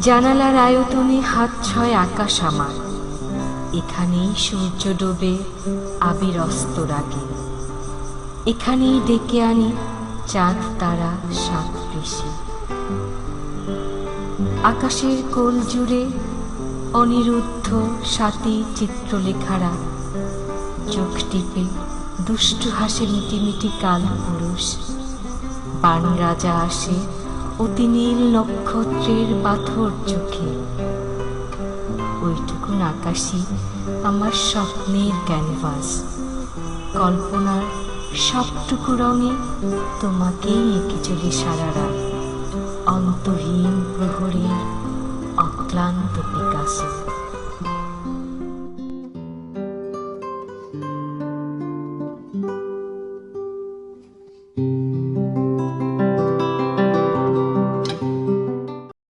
জানালার আয়তনে হাত ছয় আকাশ আমার। এখানেই সূর্য ডোবে আবির অস্ত রাগে। এখানেই ডেকে আনি চাঁদ, তারা, সাত। ঋষি আকাশের কোল জুড়ে অনিরুদ্ধ সাতী চিত্রলেখারা। চোখ টিপে দুষ্টু হাসে মিটিমিটি কাল পুরুষ। বান রাজা আসে অতি নীল নক্ষত্রের পাথর চোখে। ওইটুকুন আকাশই আমার স্বপ্নের ক্যানভাস। কল্পনার সবটুকু রঙে তোমাকেই এঁকে চলি সারারা অন্তহীন প্রহরের অক্লান্ত বিকাশে